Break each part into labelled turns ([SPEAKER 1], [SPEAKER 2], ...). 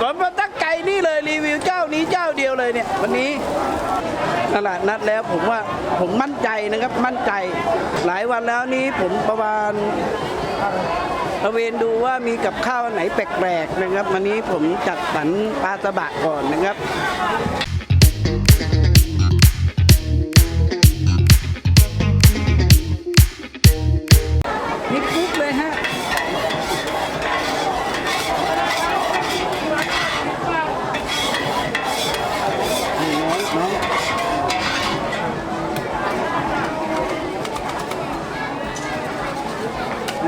[SPEAKER 1] ผมมาตั้งใจนี่เลยรีวิวเจ้านี้เจ้าเดียวเลยเนี่ย วันนี้ตลาดนัดแล้วผมว่าผมมั่นใจนะครับมั่นใจ หลายวันแล้วนี้ผมประมาณตระเวนดูว่ามีกับข้าวอันไหนแปลกๆนะครับ วันนี้ผมจัดสรรปลาสบะก่อนนะครับ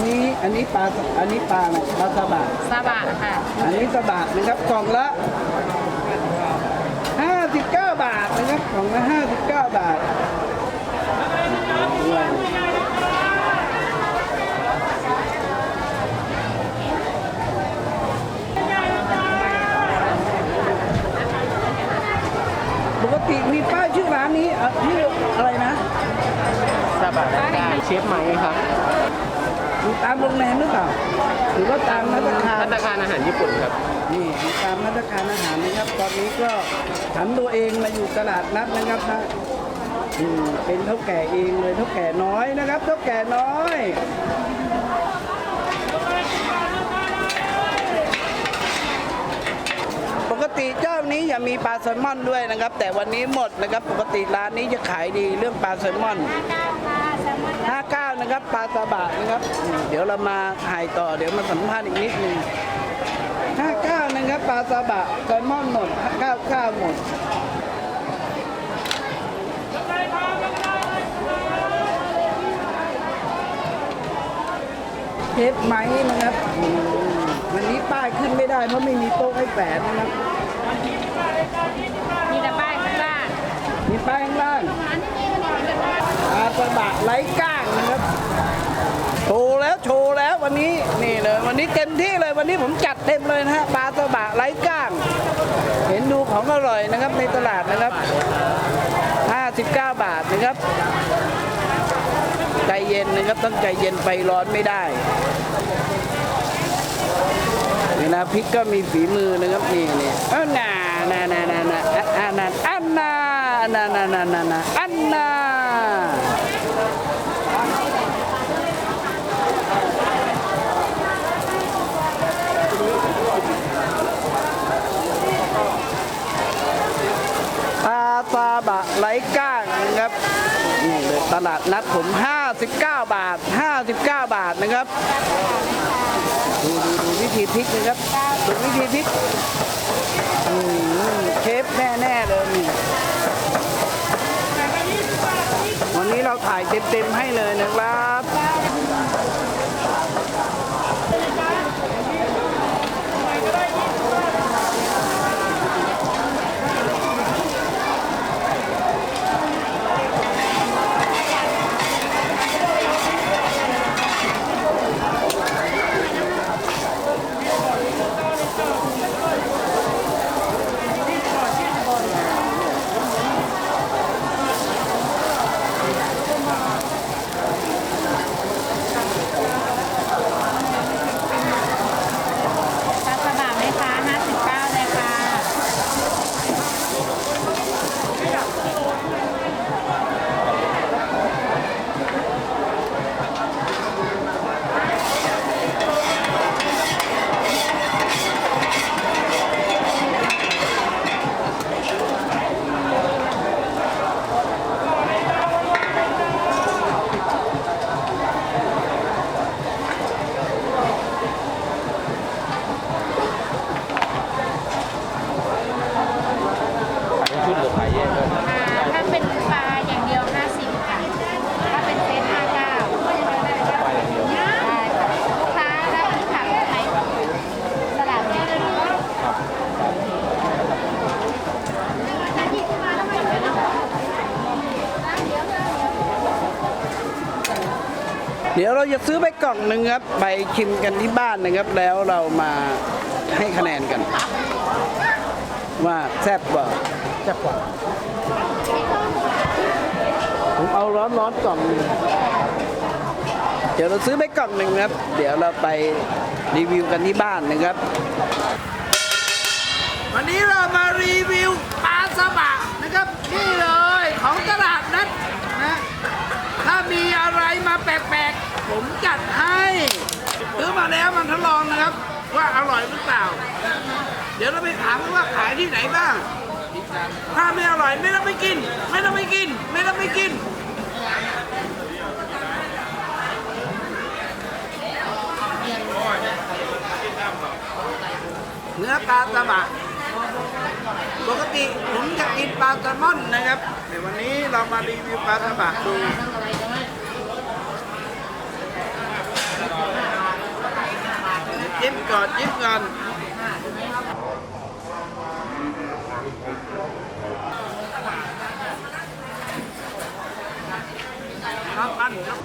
[SPEAKER 1] นนี้อันนี้ปลาอันนี้ปลาอะไรปลาสบะ
[SPEAKER 2] ซาบะค่ะ
[SPEAKER 1] อันนี้สบะนะครับกล่องละ59 บาทนะครับกล่องละ59 บาทปกติมีป้ายชื่อร้านนี้เอ่อชื่ออะไรนะ
[SPEAKER 3] ซาบะได้เชฟไหมครับ
[SPEAKER 1] อยู่ตามโรงแรมหรือเปล่า หรือว่าตามนัตคาร
[SPEAKER 3] พัตตาคารอาหารญี่ปุ่นครับ
[SPEAKER 1] นี่อยู่ตามนัตคารอาหารนะครับ ตอนนี้ก็ผันตัวเองมาอยู่ตลาดนัดนะครับนะอืมเป็นเท่าแก่เองเลยเท่าแก่น้อยนะครับเท่าแก่น้อยปกติเจ้านี้จะมีปลาแซลมอนด้วยนะครับ แต่วันนี้หมดนะครับ ปกติร้านนี้จะขายดีเรื่องปลาแซลมอน 59 นะครับปลาซาบะนะครับอืมเดี๋ยวเรามาถ่ายต่อเดี๋ยวมาสัมภาษณ์อีกนิดนึง59 นะครับปลาซาบะแซลมอนหมด99หมดเทปไหมนะครับอืมวันนี้ป้ายขึ้นไม่ได้เพราะไม่มีโต๊ะให้แปะนะครับ
[SPEAKER 2] มีแต่ป้ายข้างล่าง
[SPEAKER 1] มีป้ายข้างล่าง ปลาสบะไร้ก้างนะครับโชว์แล้วโชว์แล้ววันนี้นี่เลยวันนี้เต็มที่เลยวันนี้ผมจัดเต็มเลยนะฮะปลาสบะไร้ก้าง เห็นดูของอร่อยนะครับในตลาดนะครับ 59 บาทนะครับ ใจเย็นนะครับต้องใจเย็นไปร้อนไม่ได้นี่นะพริกก็มีฝีมือนะครับนี่นี่เอ้านานานานานาอันนั้นอันนา นานานานานาอันนาปลาซาบะไร้ก้างนะครับนี่ตลาดนัดผม 59 บาท 59 บาทนะครับ ดูดูดูวิธีพลิกนะครับ ดูวิธีพลิกอืมเชฟแน่ ๆ เลย นี่เราถ่ายเต็มๆให้เลยนะครับ
[SPEAKER 3] ดี๋ยว
[SPEAKER 2] เรา
[SPEAKER 1] จะซื้อไปกล่องหนึ่งครับ ไปชิมกันที่บ้านนะครับ แล้วเรามาให้คะแนนกัน ว่าแซ่บกว่า
[SPEAKER 3] แซ่บกว่า
[SPEAKER 1] ผมเอาร้อนร้อนๆกล่องหนึงเดี๋ยวเราซื้อไปกล่องหนึ่งครับ เดี๋ยวเราไปรีวิวกันที่บ้านนะครับ วันนี้เรามารีวิวปลาสบะนะครับ นี่เลยของตลาดนัดนะถ้า มีอะไรมาแปลกๆ ผมจัดให้ซื้อมาแล้วมันทดลองนะครับ ว่าอร่อยหรือเปล่า เดี๋ยวเราไปถามว่าขายที่ไหนบ้าง ถ้าไม่อร่อยไม่ต้องไปกิน ไม่ต้องไปกิน ไม่ต้องไปกินเนื้อปลาสบะปกติผมจะกินปลาแซลมอนนะครับแต่วันนี้เรามารีวิวปลาสบะดู จิ้มก่อนจิ้มก่อนข้าวปั้นครับ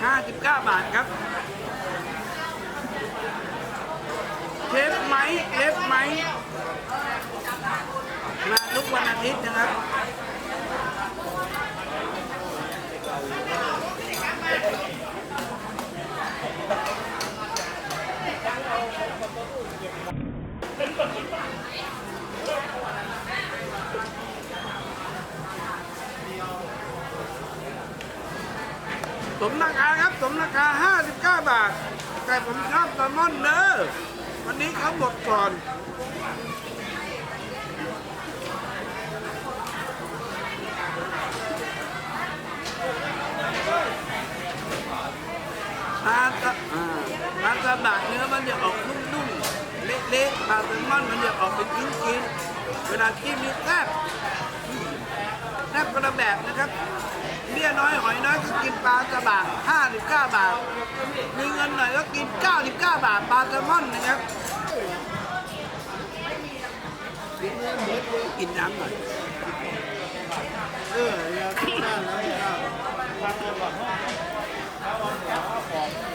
[SPEAKER 1] 59 บาทครับ เชฟไหม เชฟไหมมาทุกวันอาทิตย์นะครับ สมราคาครับ สมราคา 59 บาท แต่ผมชอบแซลมอนเนอะ วันนี้เขาหมดก่อน ปลาตะอ่าปลาตะบะเนื้อมันจะออกนุ่มๆ เละๆ ปลาแซลมอนมันจะออกเป็นชิ้นๆ เวลากินมีแซ่บแซ่บคนละแบบนะครับเบี้ยน้อยหอยน้อยก็กินปลาตะบะ59 บาท มี งินหน่อยก็กิน 99 บาทปลาแซลมอนนะครับกินน้ำหน่อยเออ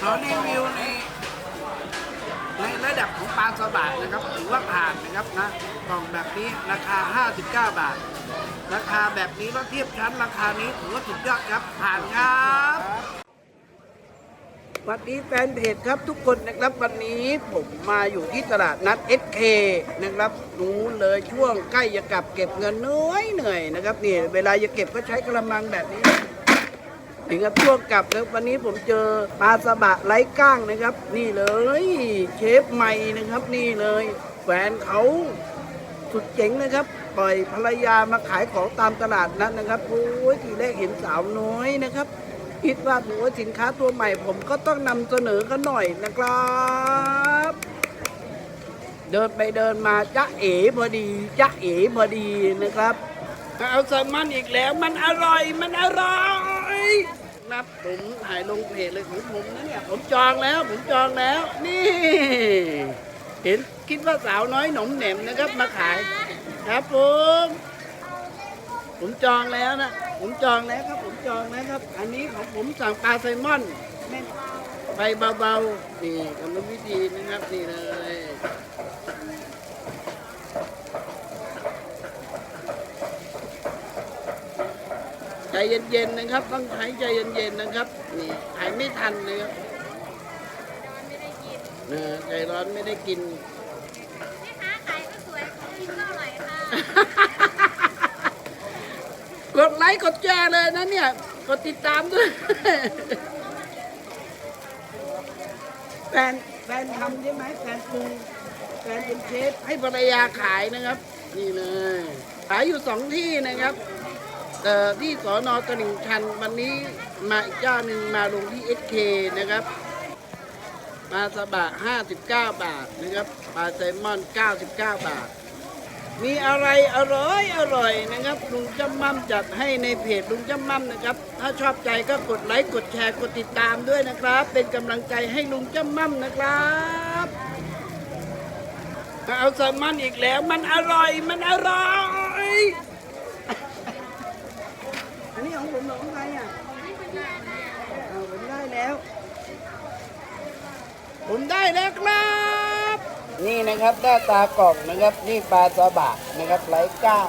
[SPEAKER 1] ขอรีวิวในในระดับของปลาสบะนะครับถือว่าผ่านนะครับนะกล่องแบบนี้ราคา 59 บาท ราคาแบบนี้แล้วเทียบชั้นราคานี้ถือว่าสุดยอดครับผ่านครับ วัสดีแฟนเพจครับทุกคนนะครับวันนี้ผมมาอยู่ที่ตลาดนัด SK นะครับนู้นเลยช่วงใกล้จะกลับเก็บเงินเหนื่อยเหนื่อยนะครับนี่เวลาจะเก็บก็ใช้กระมังแบบนี้ถึงกับช่วงกลับแล้ววันนี้ผมเจอปลาสบะไร้ก้างนะครับ นี่เลยเชฟใหม่นะครับ นี่เลยแฟนเขาสุดเจ๋งนะครับปล่อยภรรยามาขายของตามตลาดนัดนะครับโอ้ยทีแรกเห็นสาวน้อยนะครับ คิดว่าโอ้สินค้าตัวใหม่ผมก็ต้องนำเสนอกันหน่อยนะครับ เดินไปเดินมาจ๊ะเอ๋พอดีจ๊ะเอ๋พอดีนะครับเอาแซลมอนอีกแล้วมันอร่อยมันอร่อยนะผมถ่ายลงเพจเลยของผมนะเนี่ยผมจองแล้วผมจองแล้ว นี่ เห็นคิดว่าสาวน้อยหนมแหนมนะครับมาขาย ครับผมผมจองแล้วนะ ผมจองแล้วครับผมจองแล้วครับ อันนี้ของผมสั่งปลาไซลมอนแม่นไปเบาๆนี่กรรมวิธีนะครับนี่เลยใจเย็นๆนะครับ ต้องใช้ใจเย็นๆนะครับนี่ขายไม่ทันเลยครับเออใจร้อนไม่ได้กิน
[SPEAKER 2] แม่ค้าขายก็สวยของกินก็อร่อยค่ะ
[SPEAKER 1] กด ไลค์กดแชร์เลยนะเนี่ย กดติดตามด้วยแฟนแฟนทำใช่ไหมแฟนปรุงแฟนเป็นเชฟให้ภรรยาขายนะครับ นี่เลยขายอยู่สองที่นะครับเอ่อที่สอนอตลิ่งชันวันนี้มาอีกเจ้าหนึ่งมาลงที่เอสเคนะครับปลาสบะ59 บาทนะครับปลาแซลมอน 99 บาท มีอะไรอร่อยอร่อยนะครับลุงจำมั่มจัดให้ในเพจลุงจำมั่มนะครับ ถ้าชอบใจก็กดไลค์กดแชร์กดติดตามด้วยนะครับ เป็นกำลังใจให้ลุงจำมั่มนะครับเอาแซลมอนอีกแล้วมันอร่อยมันอร่อยอันนี้ของผมเหรอของใครอะเอาผมได้แล้ว ผมได้แล้วครับ นี่นะครับหน้าตากล่องนะครับนี่ปลาสบะนะครับไร้กล้าง